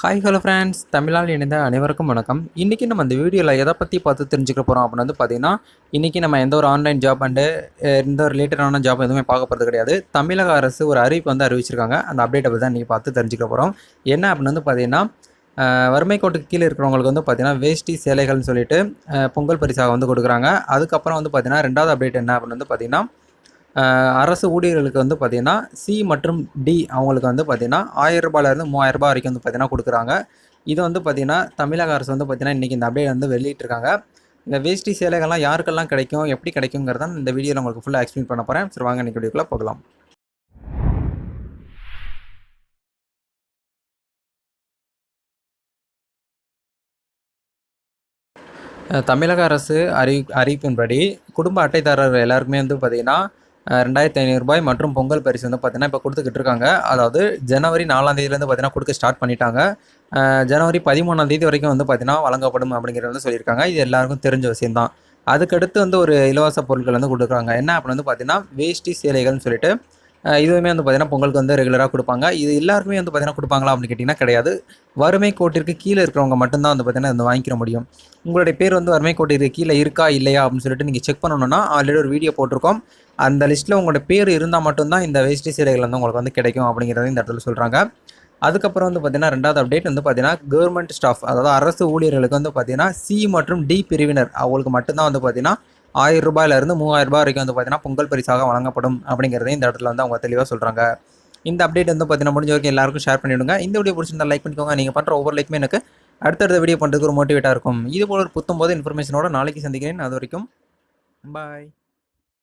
Hi hello friends தமிழால் இணைந்த அனைவருக்கும் வணக்கம். இன்றைக்கி நம்ம இந்த வீடியோவில் எதை பற்றி பார்த்து தெரிஞ்சுக்க போகிறோம் அப்படின்னு வந்து பார்த்தீங்கன்னா இன்றைக்கி நம்ம எந்த ஒரு ஆன்லைன் ஜாப் அண்டு எந்த ஒரு ரிலேட்டடான ஜாப் எதுவுமே பார்க்க போகிறது கிடையாது. தமிழக அரசு ஒரு அறிவிப்பு வந்து அறிவிச்சிருக்காங்க. அந்த அப்டேட்டை பற்றி தான் இன்றைக்கி பார்த்து தெரிஞ்சுக்க போகிறோம் என்ன அப்படின்னு வந்து பார்த்தீங்கன்னா வறுமை கோட்டுக்கு கீழே இருக்கிறவங்களுக்கு வந்து பார்த்தீங்கன்னா வேஷ்டி சேலைகள்னு சொல்லிட்டு பொங்கல் பரிசாக வந்து கொடுக்குறாங்க. அதுக்கப்புறம் வந்து பார்த்தீங்கன்னா ரெண்டாவது அப்டேட் என்ன அப்படின்னு வந்து பார்த்தீங்கன்னா அரசு ஊழியர்களுக்கு வந்து பார்த்தீங்கன்னா சி மற்றும் டி அவங்களுக்கு வந்து பார்த்திங்கன்னா ஆயிரம் ரூபாயிலேருந்து மூவாயிரம் ரூபாய் வரைக்கும் வந்து பார்த்தீங்கன்னா கொடுக்குறாங்க. இது வந்து பார்த்திங்கன்னா தமிழக அரசு வந்து பார்த்தீங்கன்னா இன்றைக்கி இந்த அப்டேட் வந்து வெளியிட்டிருக்காங்க இந்த வேஷ்டி சேலைகள்லாம் யாருக்கெல்லாம் கிடைக்கும் எப்படி கிடைக்குங்கிறத இந்த வீடியோவில் உங்களுக்கு ஃபுல்லாக எக்ஸ்பிளைன் பண்ண போகிறேன் சரி வாங்க இன்றைக்கி வீடியோக்குள்ளே போகலாம். தமிழக அரசு அறி அறிவிப்பின்படி குடும்ப அட்டைதாரர் எல்லாருக்குமே வந்து பார்த்திங்கன்னா ரெண்டாயிரத்தி ஐநூறுரூபாய் மற்றும் பொங்கல் பரிசு வந்து பார்த்தீங்கன்னா இப்போ கொடுத்துக்கிட்டு இருக்காங்க. அதாவது ஜனவரி நாலாம் தேதியிலேருந்து பார்த்தீங்கன்னா கொடுக்க ஸ்டார்ட் பண்ணிட்டாங்க. ஜனவரி பதிமூணாம் தேதி வரைக்கும் வந்து பார்த்தீங்கன்னா வழங்கப்படும் அப்படிங்கிறது வந்து சொல்லியிருக்காங்க. இது எல்லாருக்கும் தெரிஞ்ச விஷயம்தான். அதுக்கடுத்து வந்து ஒரு இலவச பொருட்கள் வந்து கொடுக்குறாங்க. என்ன அப்படின்னு வந்து பார்த்தீங்கன்னா வேஷ்டி சேலைகள்னு சொல்லிட்டு இதுவுமே வந்து பார்த்தீங்கன்னா பொங்கலுக்கு வந்து ரெகுலராக கொடுப்பாங்க. இது எல்லாருக்குமே வந்து பார்த்தீங்கன்னா கொடுப்பாங்களா அப்படின்னு கேட்டிங்கன்னா கிடையாது. வறுமை கோட்டிற்கு கீழே இருக்கிறவங்க மட்டும்தான் வந்து பார்த்தீங்கன்னா வந்து வாங்கிக்கிற முடியும். உங்களுடைய பேர் வந்து வறுமை கோட்டிற்கு கீழே இருக்கா இல்லையா அப்படின்னு சொல்லிட்டு நீங்கள் செக் பண்ணணும்னா ஆல்ரெடி ஒரு வீடியோ போட்டிருக்கோம். அந்த லிஸ்ட்டில் உங்களோட பேர் இருந்தால் மட்டும்தான் இந்த வேஷ்டி சேலைகள் வந்து உங்களுக்கு வந்து கிடைக்கும் அப்படிங்கிறத இந்த இடத்துல சொல்கிறாங்க அதுக்கப்புறம் வந்து பார்த்தீங்கன்னா ரெண்டாவது அப்டேட் வந்து பார்த்தீங்கன்னா கவர்மெண்ட் ஸ்டாஃப் அதாவது அரசு ஊழியர்களுக்கு வந்து பார்த்தீங்கன்னா சி மற்றும் டி பிரிவினர் அவங்களுக்கு மட்டும்தான் வந்து பார்த்தீங்கன்னா ஆயிரம் ரூபாயிலிருந்து மூவாயிரம் ரூபாய் வரைக்கும் வந்து பார்த்தீங்கன்னா பொங்கல் பரிசாக வழங்கப்படும் அப்படிங்கிறதையும் இந்த இடத்துல வந்து அவங்க தெளிவாக சொல்கிறாங்க இந்த அப்டேட் வந்து பார்த்தீங்கன்னா முடிஞ்ச வரைக்கும் எல்லாருக்கும் ஷேர் பண்ணிவிடுங்க இந்த வீடியோ பிடிச்சிருந்தா லைக் பண்ணிக்கோங்க. நீங்கள் பண்ணுற ஒவ்வொரு லைக்குமே எனக்கு அடுத்தடுத்த வீடியோ பண்ணுறதுக்கு ஒரு மோட்டிவேட்டாக இருக்கும். இது போல ஒரு புத்தம் போது இன்ஃபர்மேஷனோட நாளைக்கு சந்திக்கிறேன். அது வரைக்கும் பாய்